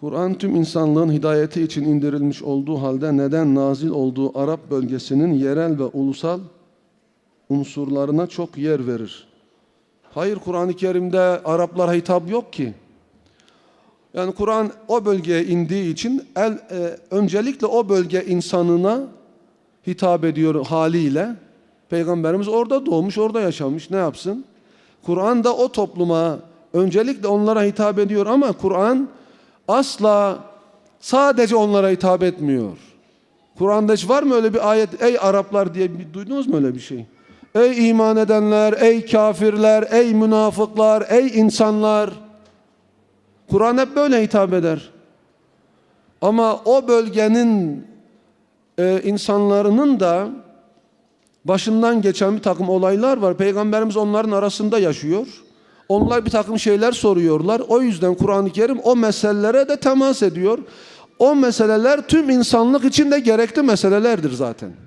Kur'an tüm insanlığın hidayeti için indirilmiş olduğu halde neden nazil olduğu Arap bölgesinin yerel ve ulusal unsurlarına çok yer verir? Hayır Kur'an-ı Kerim'de Araplara hitap yok ki. Yani Kur'an o bölgeye indiği için el, e, öncelikle o bölge insanına hitap ediyor haliyle. Peygamberimiz orada doğmuş, orada yaşamış. Ne yapsın? Kur'an da o topluma öncelikle onlara hitap ediyor ama Kur'an asla sadece onlara hitap etmiyor. Kur'an'da hiç var mı öyle bir ayet? Ey Araplar diye bir, duydunuz mu öyle bir şey? Ey iman edenler, ey kafirler, ey münafıklar, ey insanlar. Kur'an hep böyle hitap eder. Ama o bölgenin e, insanlarının da başından geçen bir takım olaylar var. Peygamberimiz onların arasında yaşıyor. Onlar bir takım şeyler soruyorlar. O yüzden Kur'an-ı Kerim o meselelere de temas ediyor. O meseleler tüm insanlık için de gerekli meselelerdir zaten.